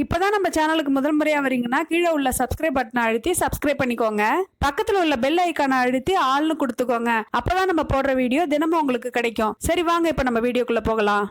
இப்போதான் நம்ம சேனலுக்கு முதல் முறையாக வரீங்கன்னா கீழே உள்ள சப்ஸ்கிரைப் பட்டனை அழுத்தி சப்ஸ்கிரைப் பண்ணிக்கோங்க. பக்கத்தில் உள்ள பெல் ஐக்கானை அழுத்தி ஆள்னு கொடுத்துக்கோங்க. அப்போதான் நம்ம போடுற வீடியோ தினமும் உங்களுக்கு கிடைக்கும். சரி வாங்க இப்போ நம்ம வீடியோக்குள்ளே போகலாம்.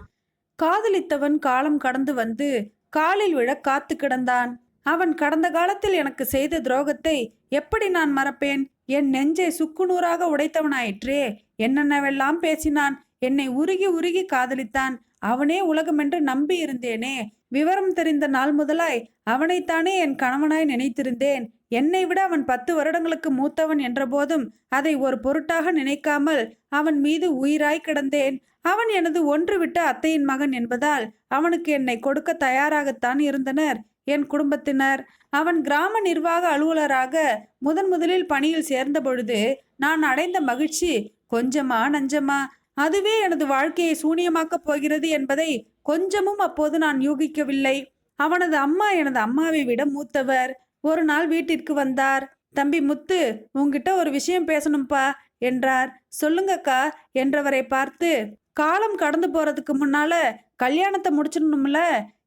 காதலித்தவன் காலம் கடந்து வந்து காலில் விழ காத்து கிடந்தான். அவன் கடந்த காலத்தில் எனக்கு செய்த துரோகத்தை எப்படி நான் மறப்பேன்? என் நெஞ்சை சுக்குநூறாக உடைத்தவனாயிற்றே. என்னென்னவெல்லாம் பேசினான்? என்னை உருகி உருகி காதலித்தான். அவனே உலகமென்று நம்பி இருந்தேனே விவரம் தெரிந்த நாள் முதலாய் அவனைத்தானே என் கணவனாய் நினைத்திருந்தேன். என்னை விட அவன் பத்து வருடங்களுக்கு மூத்தவன் என்றபோதும் அதை ஒரு பொருட்டாக நினைக்காமல் அவன் மீது உயிராய் கிடந்தேன். அவன் எனது ஒன்று விட்ட அத்தையின் மகன் என்பதால் அவனுக்கு என்னை கொடுக்க தயாராகத்தான் இருந்தனர் என் குடும்பத்தினர். அவன் கிராம நிர்வாக அலுவலராக முதன் முதலில் பணியில் சேர்ந்த பொழுது நான் அடைந்த மகிழ்ச்சி கொஞ்சமா நஞ்சமா. அதுவே எனது வாழ்க்கையை சூனியமாக்கப் போகிறது என்பதை கொஞ்சமும் அப்போது நான் யூகிக்கவில்லை. அவனது அம்மா எனது அம்மாவை விட மூத்தவர். ஒரு நாள் வீட்டிற்கு வந்தார். தம்பி முத்து உங்ககிட்ட ஒரு விஷயம் பேசணும்ப்பா என்றார். சொல்லுங்கக்கா என்றவரை பார்த்து காலம் கடந்து போறதுக்கு முன்னால கல்யாணத்தை முடிச்சிடணும்ல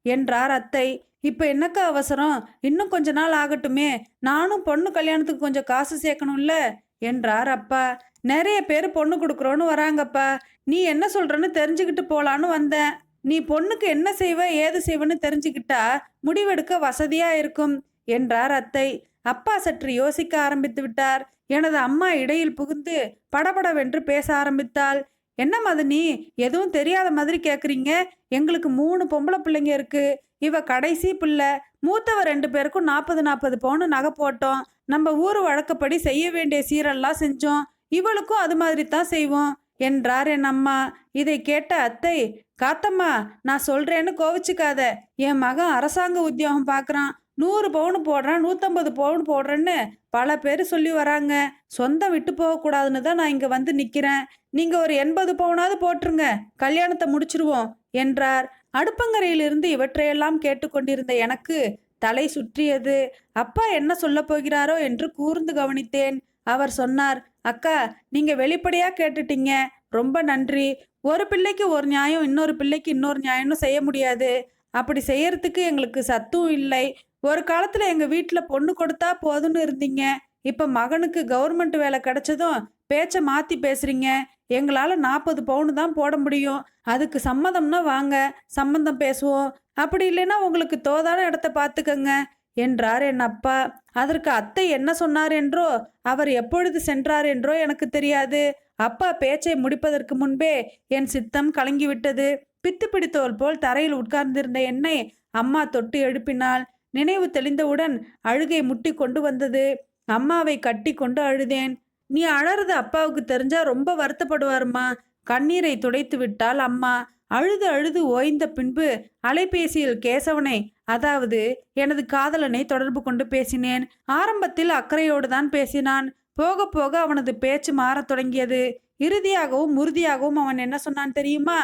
என்றார் அத்தை. இப்ப என்னக்கா அவசரம்? இன்னும் கொஞ்ச நாள் ஆகட்டுமே. நானும் பொண்ணு கல்யாணத்துக்கு கொஞ்சம் காசு சேர்க்கணும்ல. என்றார். அப்பா நிறைய பேர் பொண்ணு கொடுக்குறோன்னு வராங்கப்பா. நீ என்ன சொல்றன்னு தெரிஞ்சுக்கிட்டு போலான்னு வந்தேன். நீ பொண்ணுக்கு என்ன செய்வ ஏது செய்வன்னு தெரிஞ்சுக்கிட்டா முடிவெடுக்க வசதியா இருக்கும் என்றார் அத்தை. அப்பா சற்று யோசிக்க ஆரம்பித்து விட்டார். எனது அம்மா இடையில் புகுந்து படபடவென்று பேச ஆரம்பித்தாள். என்ன மதனி எதுவும் தெரியாத மாதிரி கேட்குறீங்க எங்களுக்கு மூணு பொம்பளை பிள்ளைங்க இருக்கு. இவ கடைசி பிள்ளை. மூத்தவ ரெண்டு பேருக்கும் நாற்பது நாற்பது பவுன் நகை போட்டோம். நம்ம ஊர் வழக்கப்படி செய்ய வேண்டிய சீரெல்லாம் செஞ்சோம். இவளுக்கும் அது மாதிரி தான் செய்வோம் என்றார் என் அம்மா. இதை கேட்ட அத்தை காத்தம்மா நான் சொல்றேன்னு கோவிச்சுக்காத. என் மகன் அரசாங்க உத்தியோகம் பார்க்குறான் நூறு பவுன் போடுறான் நூற்றம்பது பவுன் போடுறேன்னு பல பேர் சொல்லி வராங்க. சொந்தம் விட்டு போகக்கூடாதுன்னு தான் நான் இங்கே வந்து நிற்கிறேன் நீங்கள் ஒரு எண்பது பவுனாவது போட்டுருங்க. கல்யாணத்தை முடிச்சிருவோம் என்றார். அடுப்பங்கரையிலிருந்து இவற்றையெல்லாம் கேட்டுக்கொண்டிருந்த எனக்கு தலை சுற்றியது. அப்பா என்ன சொல்லப் போகிறாரோ என்று கூர்ந்து கவனித்தேன். அவர் சொன்னார் அக்கா நீங்க வெளிப்படையா கேட்டுட்டீங்க. ரொம்ப நன்றி. ஒரு பிள்ளைக்கு ஒரு நியாயம் இன்னொரு பிள்ளைக்கு இன்னொரு நியாயம்னு செய்ய முடியாது. அப்படி செய்யறதுக்கு எங்களுக்கு சத்தும் இல்லை. ஒரு காலத்துல எங்க வீட்டுல பொண்ணு கொடுத்தா போதும்னு இருந்தீங்க. இப்ப மகனுக்கு கவர்மெண்ட் வேலை கிடைச்சதும் பேச்ச மாத்தி பேசுறீங்க. எங்களால நாற்பது பவுன் தான் போட முடியும். அதுக்கு சம்மதம்னா வாங்க. சம்மந்தம் பேசுவோம். அப்படி இல்லைன்னா உங்களுக்கு தோதான இடத்த பார்த்துக்கங்க என்றார் என் அப்பா. அதற்கு அத்தை என்ன சொன்னார் என்றோ அவர் எப்பொழுது சென்றார் என்றோ எனக்கு தெரியாது. அப்பா பேச்சை முடிப்பதற்கு முன்பே என் சித்தம் கலங்கிவிட்டது. பித்து பிடித்தோல் போல் தரையில் உட்கார்ந்திருந்த என்னை அம்மா தொட்டு எழுப்பினாள். நினைவு தெளிந்தவுடன் அழுகை முட்டி கொண்டு வந்தது. அம்மாவை கட்டி கொண்டு அழுதேன். நீ அழறது அப்பாவுக்கு தெரிஞ்சா ரொம்ப வருத்தப்படுவாருமா? கண்ணீரை துடைத்து விட்டால் அம்மா. அழுது அழுது ஓய்ந்த பின்பு அலைபேசியில் கேசவனை அதாவது எனது காதலனை தொடர்பு கொண்டு பேசினேன். ஆரம்பத்தில் அக்கறையோடு தான் பேசினான். போக போக அவனது பேச்சு மாறத் தொடங்கியது. இறுதியாகவும் உறுதியாகவும் அவன் என்ன சொன்னான் தெரியுமா?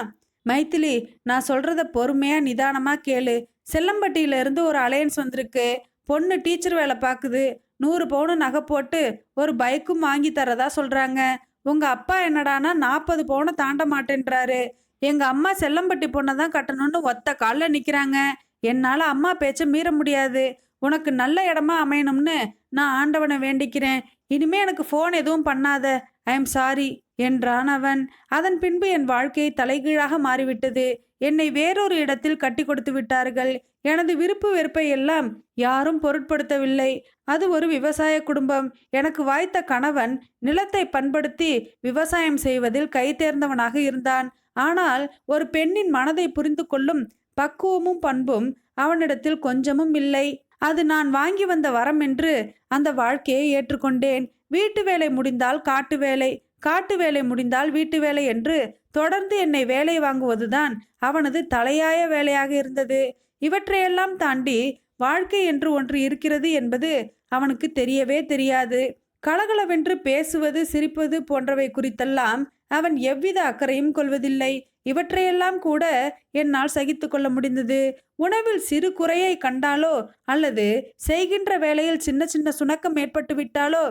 மைத்திலி நான் சொல்றத பொறுமையா நிதானமா கேளு. செல்லம்பட்டியில இருந்து ஒரு அலையன்ஸ் வந்திருக்கு. பொண்ணு டீச்சர் வேலை பார்க்குது நூறு பவுனு நகை போட்டு ஒரு பைக்கும் வாங்கி தரதா சொல்றாங்க. உங்க அப்பா என்னடானா நாற்பது பவுனை தாண்ட மாட்டேன்றாரு. எங்க அம்மா செல்லம்பட்டி பொண்ணை தான் கட்டணும்னு ஒத்த காலில் நிற்கிறாங்க என்னால் அம்மா பேச்சை மீற முடியாது. உனக்கு நல்ல இடமா அமையணும்னு நான் ஆண்டவனை வேண்டிக்கிறேன். இனிமே எனக்கு ஃபோன் எதுவும் பண்ணாத. ஐ எம் சாரி என்றான் அவன். அதன் பின்பு என் வாழ்க்கை தலைகீழாக மாறிவிட்டது. என்னை வேறொரு இடத்தில் கட்டி கொடுத்து விட்டார்கள். எனது விருப்பு வெறுப்பை எல்லாம் யாரும் பொருட்படுத்தவில்லை. அது ஒரு விவசாய குடும்பம். எனக்கு வாய்த்த கணவன் நிலத்தை பண்படுத்தி விவசாயம் செய்வதில் கை தேர்ந்தவனாக இருந்தான். ஆனால் ஒரு பெண்ணின் மனதை புரிந்து கொள்ளும் பக்குவமும் பண்பும் அவனிடத்தில் கொஞ்சமும் இல்லை. அது நான் வாங்கி வந்த வரம் என்று அந்த வாழ்க்கையை ஏற்றுக்கொண்டேன். வீட்டு வேலை முடிந்தால் காட்டு வேலை காட்டு வேலை முடிந்தால் வீட்டு வேலை என்று தொடர்ந்து என்னை வேலை வாங்குவதுதான் அவனது தலையாய வேலையாக இருந்தது. இவற்றையெல்லாம் தாண்டி வாழ்க்கை என்று ஒன்று இருக்கிறது என்பது அவனுக்கு தெரியவே தெரியாது. கலகலவென்று பேசுவது சிரிப்பது போன்றவை குறித்தெல்லாம் அவன் எவ்வித அக்கறையும் கொள்வதில்லை. இவற்றையெல்லாம் கூட என்னால் சகித்து கொள்ள முடிந்தது. உணவில் சிறு குறையை கண்டாலோ அல்லது செய்கின்ற வேலையில் சின்ன சின்ன சுணக்கம் ஏற்பட்டு விட்டாலோ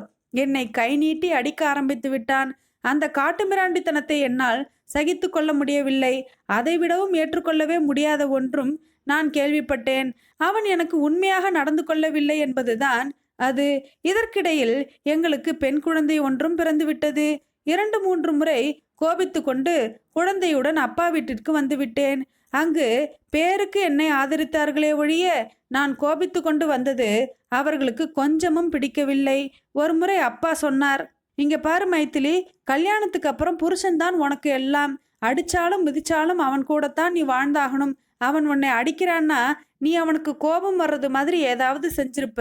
என்னை கை நீட்டி அடிக்க ஆரம்பித்து விட்டான். அந்த காட்டுமிராண்டித்தனத்தை என்னால் சகித்து கொள்ள முடியவில்லை. அதைவிடவும் ஏற்றுக்கொள்ளவே முடியாத ஒன்றும் நான் கேள்விப்பட்டேன். அவன் எனக்கு உண்மையாக நடந்து கொள்ளவில்லை என்பதுதான் அது. இதற்கிடையில் எங்களுக்கு பெண் குழந்தை ஒன்றும் பிறந்துவிட்டது. இரண்டு மூன்று முறை கோபித்து கொண்டு குழந்தையுடன் அப்பா வீட்டிற்கு வந்துவிட்டேன் அங்கு பேருக்கு என்னை ஆதரித்தார்களே ஒழிய நான் கோபித்து கொண்டு வந்தது அவர்களுக்கு கொஞ்சமும் பிடிக்கவில்லை. ஒரு முறை அப்பா சொன்னார் இங்க பாரு மைத்திலி கல்யாணத்துக்கு அப்புறம் புருஷன்தான் உனக்கு எல்லாம். அடிச்சாலும் மிதிச்சாலும் அவன் கூடத்தான் நீ வாழ்ந்தாகணும். அவன் உன்னை அடிக்கிறான்னா நீ அவனுக்கு கோபம் வர்றது மாதிரி ஏதாவது செஞ்சிருப்ப.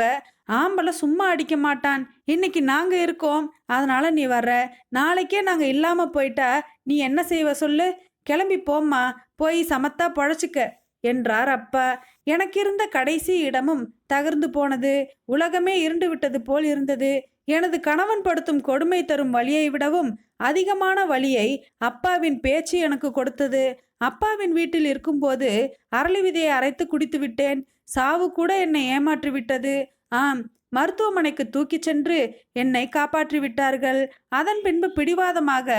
ஆம்பளை சும்மா அடிக்க மாட்டான். இன்னைக்கு நாங்க இருக்கோம். அதனால நீ வர்ற. நாளைக்கே நாங்க இல்லாம போயிட்டா நீ என்ன செய்வ சொல்லு? கிளம்பி போம்மா. போய் சமத்தா பொழைச்சிக்க என்றார் அப்பா. எனக்கு இருந்த கடைசி இடமும் தகர்ந்து போனது. உலகமே இருண்டு விட்டது போல் இருந்தது. எனது கணவன் படுத்தும் கொடுமை தரும் வழியை விடவும் அதிகமான வழியை அப்பாவின் பேச்சு எனக்கு கொடுத்தது. அப்பாவின் வீட்டில் இருக்கும்போது அரளி விதையை அரைத்து குடித்து விட்டேன். சாவு கூட என்னை ஏமாற்றி விட்டது. ஆம் மருத்துவமனைக்கு தூக்கிச் சென்று என்னை காப்பாற்றி விட்டார்கள். அதன் பின்பு பிடிவாதமாக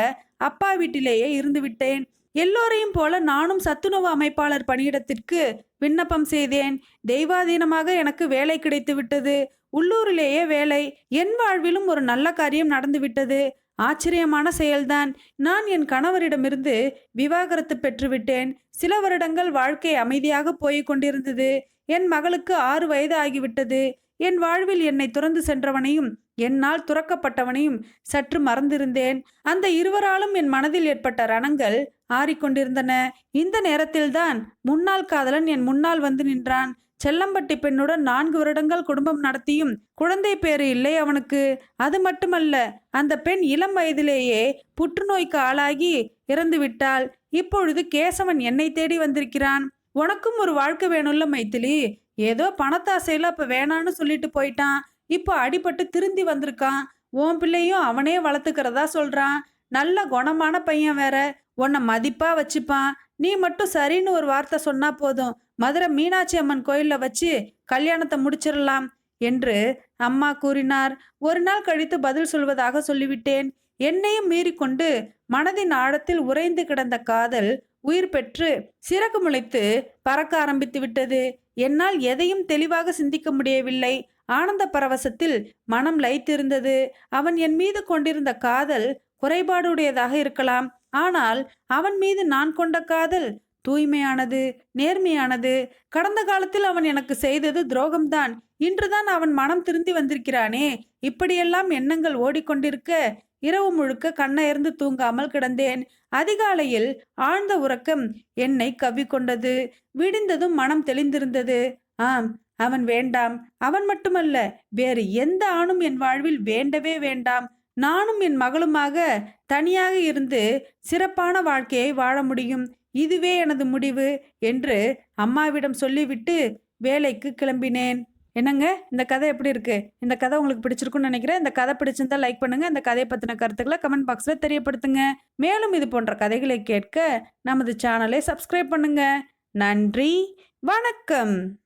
அப்பா வீட்டிலேயே இருந்து விட்டேன். எல்லோரையும் போல நானும் சத்துணவு அமைப்பாளர் பணியிடத்திற்கு விண்ணப்பம் செய்தேன். தெய்வாதீனமாக எனக்கு வேலை கிடைத்து விட்டது. உள்ளூரிலேயே வேலை. என் வாழ்விலும் ஒரு நல்ல காரியம் நடந்துவிட்டது ஆச்சரியமான செயல்தான். நான் என் கணவரிடமிருந்து விவாகரத்து பெற்றுவிட்டேன். சில வருடங்கள் வாழ்க்கை அமைதியாக போய்க் கொண்டிருந்தது. என் மகளுக்கு ஆறு வயது ஆகிவிட்டது. என் வாழ்வில் என்னை துறந்து சென்றவனையும் என்னால் துறக்கப்பட்டவனையும் சற்று மறந்திருந்தேன். அந்த இருவராலும் என் மனதில் ஏற்பட்ட ரணங்கள் ஆறிக்கொண்டிருந்தன. இந்த நேரத்தில்தான் முன்னாள் காதலன் என் முன்னால் வந்து நின்றான். செல்லம்பட்டி பெண்ணுடன் நான்கு வருடங்கள் குடும்பம் நடத்தியும் குழந்தை பேறு இல்லை அவனுக்கு. அது மட்டுமல்ல அந்த பெண் இளம் வயதிலேயே புற்றுநோய்க்கு ஆளாகி இறந்துவிட்டாள் இப்பொழுது கேசவன் என்னை தேடி வந்திருக்கிறான். உனக்கும் ஒரு வாழ்க்கை வேணும்ல மைத்திலி. ஏதோ பணத்தாசையில அப்ப வேணான்னு சொல்லிட்டு போயிட்டான். இப்போ அடிபட்டு திருந்தி வந்திருக்கான். உன் பிள்ளையும் அவனே வளர்த்துக்கிறதா சொல்றான். நல்ல குணமான பையன் வேற. உன்னை மதிப்பா வச்சுப்பான். நீ மட்டும் சரின்னு ஒரு வார்த்தை சொன்னா போதும். மதுரை மீனாட்சி அம்மன் கோயிலில் வச்சு கல்யாணத்தை முடிச்சிடலாம் என்று அம்மா கூறினார். ஒரு நாள் கழித்து பதில் சொல்வதாக சொல்லிவிட்டேன். என்னையும் மீறிக்கொண்டு மனதின் ஆழத்தில் உறைந்து கிடந்த காதல் உயிர் பெற்று சிறகு முளைத்து பறக்க ஆரம்பித்து விட்டது. என்னால் எதையும் தெளிவாக சிந்திக்க முடியவில்லை. ஆனந்த பரவசத்தில் மனம் லைத்திருந்தது அவன் என் மீது கொண்டிருந்த காதல் குறைபாடுடையதாக இருக்கலாம். ஆனால் அவன் மீது நான் கொண்ட காதல் தூய்மையானது நேர்மையானது. கடந்த காலத்தில் அவன் எனக்கு செய்தது துரோகம்தான். இன்றுதான் அவன் மனம் திருந்தி வந்திருக்கிறானே. இப்படியெல்லாம் எண்ணங்கள் ஓடிக்கொண்டிருக்க இரவு முழுக்க கண்ணயர்ந்து தூங்காமல் கிடந்தேன். அதிகாலையில் ஆழ்ந்த உறக்கம் என்னை கவ்விக்கொண்டது. விடிந்ததும் மனம் தெளிந்திருந்தது. ஆம் அவன் வேண்டாம். அவன் மட்டுமல்ல வேறு எந்த ஆணும் என் வாழ்வில் வேண்டவே வேண்டாம். நானும் என் மகளுமாக தனியாக இருந்து சிறப்பான வாழ்க்கையை வாழ முடியும். இதுவே எனது முடிவு என்று அம்மாவிடம் சொல்லிவிட்டு வேலைக்கு கிளம்பினேன். என்னங்க? இந்த கதை எப்படி இருக்கு? இந்த கதை உங்களுக்கு பிடிச்சிருக்குன்னு நினைக்கிறேன். இந்த கதை பிடிச்சிருந்தா லைக் பண்ணுங்க. இந்த கதையை பற்றின கருத்துக்களை கமெண்ட் பாக்ஸில் தெரியப்படுத்துங்க. மேலும் இது போன்ற கதைகளை கேட்க நமது சேனலை சப்ஸ்கிரைப் பண்ணுங்க. நன்றி. வணக்கம்.